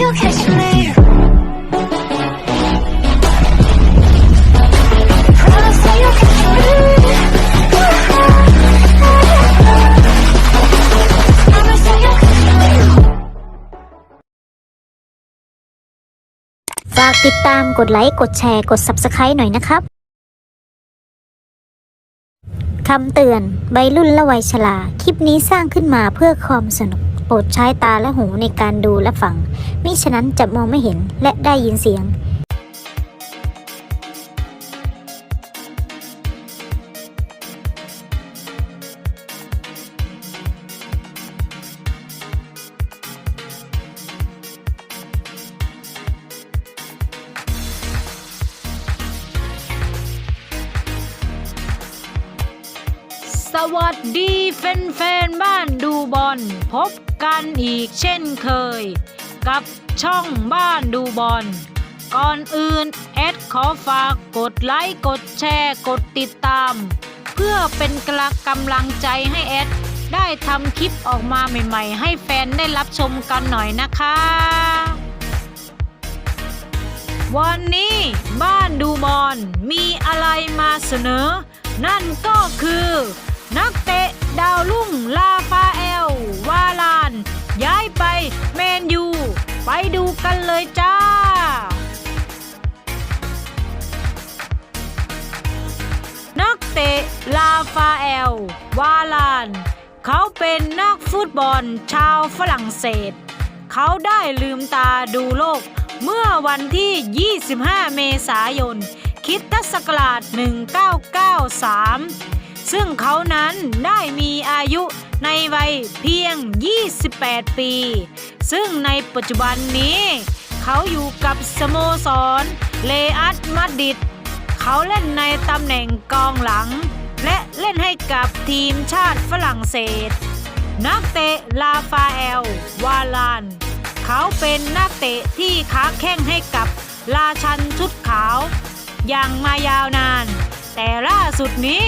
you catch me. Promise that you catch me. Promise that you catch me. ฝากติดตามกดไลค์ กดแชร์ กด Subscribe หน่อยนะครับ คำเตือนใบรุ่นและวัยชรา คลิปนี้สร้างขึ้นมาเพื่อความสนุก โปรดใช้ตาและหูในการดูและฟัง มิฉะนั้นจะมองไม่เห็นและได้ยินเสียง สวัสดีแฟนๆบ้านดูบอลพบ กันอีกเช่นเคย กับช่องบ้านดูบอล ก่อนอื่นแอดขอฝากกดไลค์กดแชร์กดติดตาม เพื่อเป็นกระกำลังใจให้แอดได้ทำคลิปออกมาใหม่ ๆ ให้แฟนได้รับชมกันหน่อยนะคะ วันนี้บ้านดูบอลมีอะไรมาเสนอ นั่นก็คือ นักเตะดาวรุ่งลา ไปดูกันเลยจ้า นักเตะลาฟาเอล วาลาน เขาเป็นนักฟุตบอลชาวฝรั่งเศส เขาได้ลืมตาดูโลกเมื่อวันที่ 25 เมษายน คิดศักราช 1993 ซึ่งเขานั้นได้มีอายุในวัยเพียง 28 ปี ซึ่งในปัจจุบันนี้ เขาอยู่กับสโมสรเลอัตมาดิดเขาเล่นในตำแหน่งกองหลัง และเล่นให้กับทีมชาติฝรั่งเศส นักเตะลาฟาเอล วาลาน เขาเป็นนักเตะที่ค้าแข้งให้กับราชันชุดขาว อย่างมายาวนาน แต่ล่าสุดนี้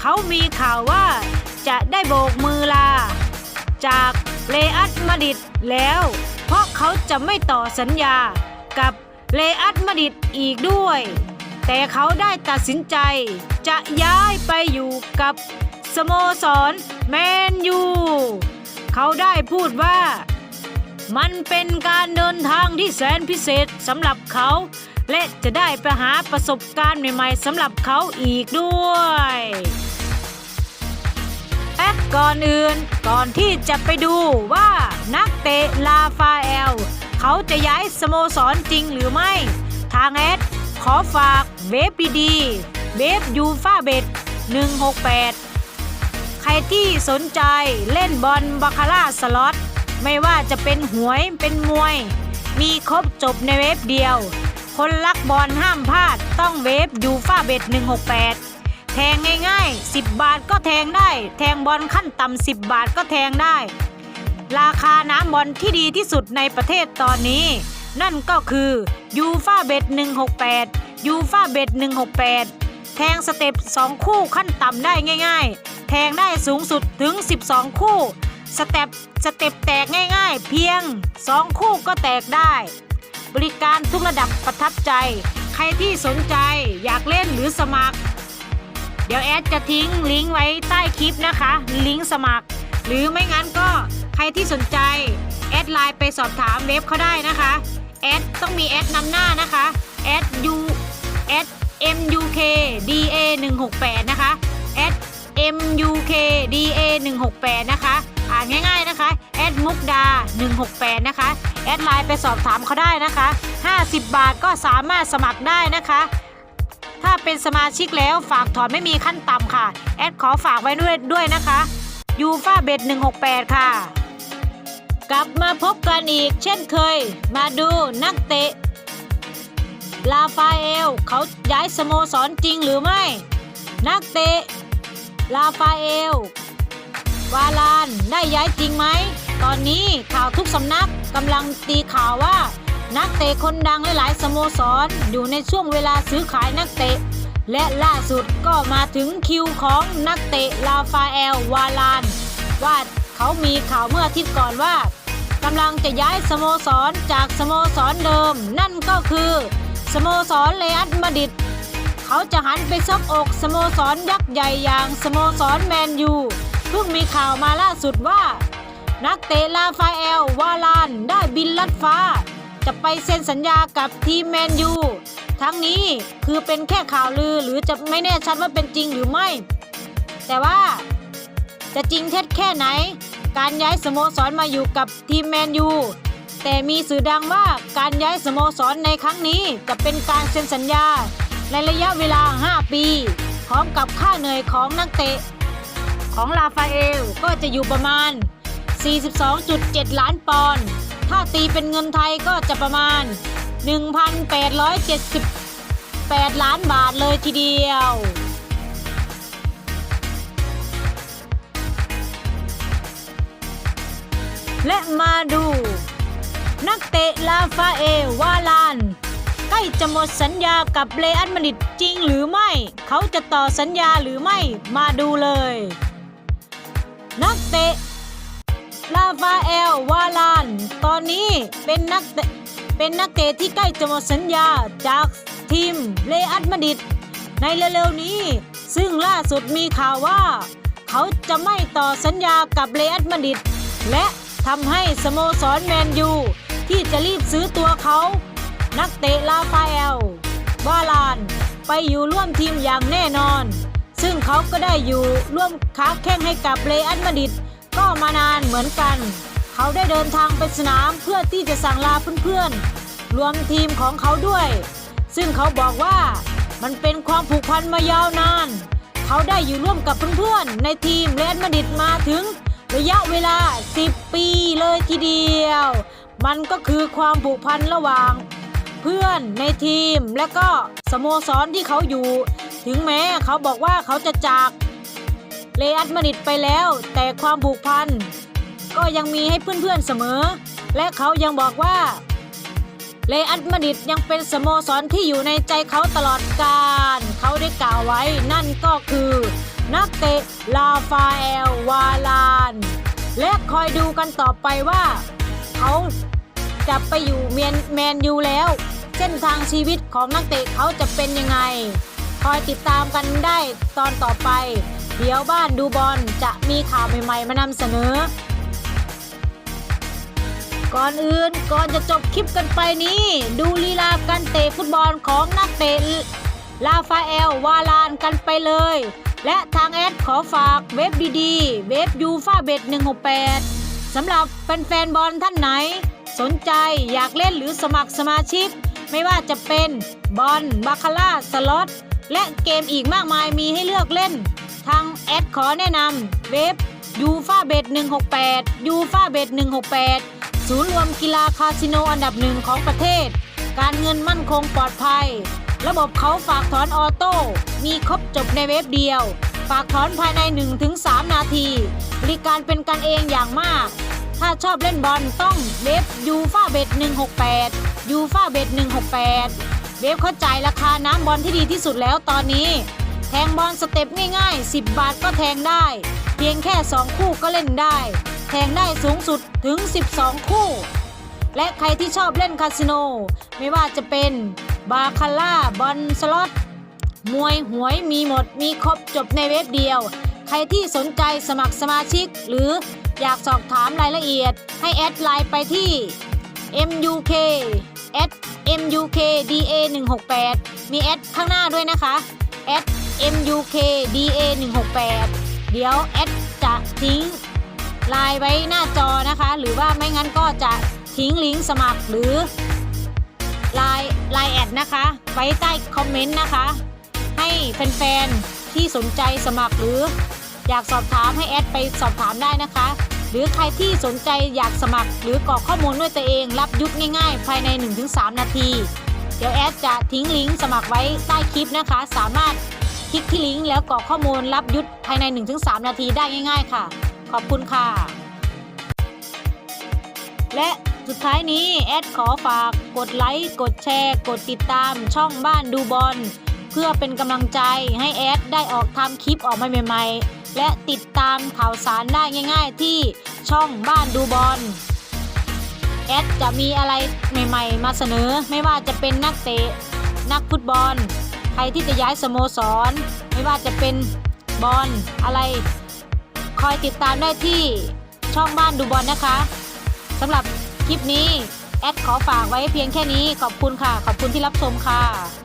เขามีข่าวว่าจะได้โบกมือลา จากเลอัตมา ริดแล้ว เพราะเขาจะไม่ต่อสัญญากับเลอัตมาดริดอีกด้วย แต่เขาได้ตัดสินใจ จะย้ายไปอยู่กับสโมสรแมนยู เขาได้พูดว่า มันเป็นการเดินทางที่แสนพิเศษสำหรับเขา และจะได้ไปหาประสบการณ์ใหม่ๆสำหรับเขาอีกด้วย แต่ก่อนอื่นก่อนที่จะไปดูว่านักเตะลาฟาเอล เขาจะย้ายสโมสรจริงหรือไม่ ทางแอดขอฝากเว็บดีๆเว็บยูฟาเบต168 ใครที่สนใจเล่นบอลบาคาร่าสล็อต ไม่ว่าจะเป็นหวยเป็นมวย มีครบจบในเว็บเดียว คนรักบอลห้ามพลาดต้องเว็บยูฟาเบต168 แทงง่ายๆ 10 บาทก็แทงได้ แทงบอลขั้นต่ำ10 บาทก็แทงได้ ราคาน้ำบอลที่ดีที่สุดในประเทศตอนนี้ นั่นก็คือยูฟาเบต168ยูฟาเบต168 แทงสเต็ป 2 คู่ขั้นต่ำได้ง่ายๆ แทงได้สูงสุดถึง 12 คู่ สเต็ปสเต็ปแตกง่าย ๆ เพียง 2 คู่ก็แตกได้ บริการทุกระดับประทับใจ ใครที่สนใจอยากเล่นหรือสมัคร เดี๋ยวแอดจะทิ้งลิงก์ไว้ใต้คลิปนะคะ ลิงก์สมัคร หรือไม่งั้นก็ใครที่สนใจ แอดไลน์ไปสอบถามเว็บเขาได้นะคะ แอดต้องมีแอดนำหน้านะคะแอด u แอด muk da 168นะคะแอด muk da 168นะคะ อ่านง่ายๆนะคะแอดมุกดา168นะคะ แอดไลน์ไปสอบถามเขาได้นะคะ 50 บาทก็สามารถสมัครได้นะคะ ถ้าเป็นสมาชิกแล้วฝากถอนไม่มีขั้นต่ำค่ะ แอดขอฝากไว้ด้วยด้วยนะคะยูฟาเบต168 ค่ะ กลับมาพบกันอีกเช่นเคย มาดูนักเตะ ลาฟาเอล เขาย้ายสโมสรจริงหรือไม่ นักเตะ ลาฟาเอล วาลานได้ย้ายจริงไหม ตอนนี้ข่าวทุกสำนักกำลังตีข่าวว่า นักเตะคนดังหลายๆสโมสรอยู่ในช่วงเวลาซื้อขายนักเตะ และล่าสุดก็มาถึงคิวของนักเตะลาฟาเอลวาลาน ว่าเขามีข่าวเมื่ออาทิตย์ก่อนว่ากำลังจะย้ายสโมสรจากสโมสรเดิม นั่นก็คือ สโมสรเรอัลมาดิดเขาจะหันไปซบอกสโมสรยักษ์ใหญ่อย่างสโมสรแมนยูเพิ่งมีข่าวมาล่าสุดว่า นักเตะลาฟาเอลวาลานได้บินลัดฟ้า จะไปเซ็นสัญญากับทีมแมนยูทั้งนี้คือเป็นแค่ข่าวลือหรือจะไม่แน่ชัดว่าเป็นจริงหรือไม่ แต่ว่าจะจริงเท็จแค่ไหน การย้ายสโมสรมาอยู่กับทีมแมนยูแต่มีสื่อดังว่าการย้ายสโมสรในครั้งนี้จะเป็นการเซ็นสัญญา ในระยะเวลา 5 ปี พร้อมกับค่าเหนื่อยของนักเตะ ของลาฟาเอลก็จะอยู่ประมาณ 42.7 ล้านปอนด์ ถ้าตีเป็นเงินไทยก็จะประมาณ 1,878 ล้านบาทเลยทีเดียว และมาดู นักเตะลาฟาเอวาลาน ใกล้จะหมดสัญญากับเรอัลมาดริดจริงหรือไม่ เขาจะต่อสัญญาหรือไม่มาดูเลย นักเตะลาฟาเอลวาลาน เป็นนักเตะเป็นนักเตะที่ใกล้จะหมดสัญญาจากทีมเรอัลมาดิดในเร็วๆนี้ ซึ่งล่าสุดมีข่าวว่า เขาจะไม่ต่อสัญญากับเรอัลมาดิดและทำให้สโมสรแมนยู ที่จะรีบซื้อตัวเขา นักเตะลาฟาเอลวาลานไปอยู่ร่วมทีมอย่างแน่นอน ซึ่งเขาก็ได้อยู่ร่วมค้าแข่งให้กับเรอัลมาดิดก็มานานเหมือนกัน เขาได้เดินทางไปสนามเพื่อที่จะสั่งลาเพื่อนๆ รวมทีมของเขาด้วย ซึ่งเขาบอกว่ามันเป็นความผูกพันมายาวนาน เขาได้อยู่ร่วมกับเพื่อนๆ ในทีมเรอัลมาดริดมาถึงระยะเวลา 10 ปีเลยทีเดียว มันก็คือความผูกพันระหว่าง เพื่อนในทีมและก็สโมสรที่เขาอยู่ ถึงแม้เขาบอกว่าเขาจะจากเรอัลมาดริดไปแล้ว แต่ความผูกพัน ก็ยังมีให้เพื่อนๆเสมอ และเขายังบอกว่าเรอัลมาดิดยังเป็นสโมสรที่อยู่ในใจเขาตลอดกาลเขาได้กล่าวไว้นั่นก็คือ นักเตะลาฟาเอลวาลาน และคอยดูกันต่อไปว่า เขาจะไปอยู่เมียนแมนยูแล้ว เส้นทางชีวิตของนักเตะเขาจะเป็นยังไง คอยติดตามกันได้ตอนต่อไป เดี๋ยวบ้านดูบอลจะมีข่าวใหม่ๆมานำเสนอ ก่อนอื่นก่อนจะจบคลิปกันไปนี้ ดูลีลาการเตะฟุตบอลของนักเตะลาฟาเอลวาลานกันไปเลย และทางแอดขอฝากเว็บดีๆ เว็บยูฟาเบ็ด168สำหรับแฟนๆบอลท่านไหน สนใจอยากเล่นหรือสมัครสมาชิก ไม่ว่าจะเป็นบอลบาคาร่าสล็อตและเกมอีกมากมายมีให้เลือกเล่น ทางแอดขอแนะนำเว็บยูฟาเบ็ด168ยูฟาเบ็ด168 ศูนย์รวมกีฬาคาสิโนอันดับหนึ่งของประเทศ การเงินมั่นคงปลอดภัย ระบบเขาฝากถอนออโต้ มีครบจบในเว็บเดียว ฝากถอนภายใน 1-3 นาที บริการเป็นกันเองอย่างมาก ถ้าชอบเล่นบอลต้องเว็บยูฟาเบ็ด168ยูฟาเบ็ด168 เว็บเข้าใจราคาน้ำบอลที่ดีที่สุดแล้วตอนนี้ แทงบอลสเต็ปง่ายๆ 10 บาทก็แทงได้ เพียงแค่ 2 คู่ก็เล่นได้ แทงได้สูงสุดถึง 12 คู่ และใครที่ชอบเล่นคาสิโน ไม่ว่าจะเป็นบาคาร่าบอลสล็อตมวยหวยมีหมดมีครบจบในเว็บเดียว ใครที่สนใจสมัครสมาชิก หรืออยากสอบถามรายละเอียด ให้แอดไลน์ไปที่ MUK at MUK DA 168 มีแอดข้างหน้าด้วยนะคะ at MUK DA 168 เดี๋ยวแอดจะทิ้ง ไลน์ไว้หน้าจอนะคะ หรือว่าไม่งั้นก็จะทิ้งลิงก์สมัครหรือไลน์ไลน์แอดนะคะ ไว้ใต้คอมเมนต์นะคะ ให้แฟนๆที่สนใจสมัครหรืออยากสอบถามให้แอดไปสอบถามได้นะคะ หรือใครที่สนใจอยากสมัคร หรือกรอกข้อมูลด้วยตัวเอง รับยุทธง่ายๆ ภายใน 1-3 นาที เดี๋ยวแอดจะทิ้งลิงก์สมัครไว้ใต้คลิปนะคะ สามารถคลิกที่ลิงก์แล้วกรอกข้อมูลรับยุทธภายใน 1-3 นาทีได้ง่าย ๆ ค่ะ ขอบคุณค่ะ และสุดท้ายนี้แอดขอฝากกดไลค์กดแชร์ กดติดตามช่องบ้านดูบอลเพื่อเป็นกำลังใจให้แอดได้ออกทำคลิปออกมาใหม่ ๆ และติดตามข่าวสารได้ง่าย ๆ ที่ช่องบ้านดูบอลแอดจะมีอะไรใหม่ ๆ มาเสนอไม่ว่าจะเป็นนักเตะ นักฟุตบอล ใครที่จะย้ายสโมสร ไม่ว่าจะเป็นบอลอะไร อยติดตามได้ที่ช่องบ้านดูบอลนะคะสำหรับคลิปนี้ แอดขอฝากไว้เพียงแค่นี้ขอบคุณค่ะ ขอบคุณที่รับชมค่ะ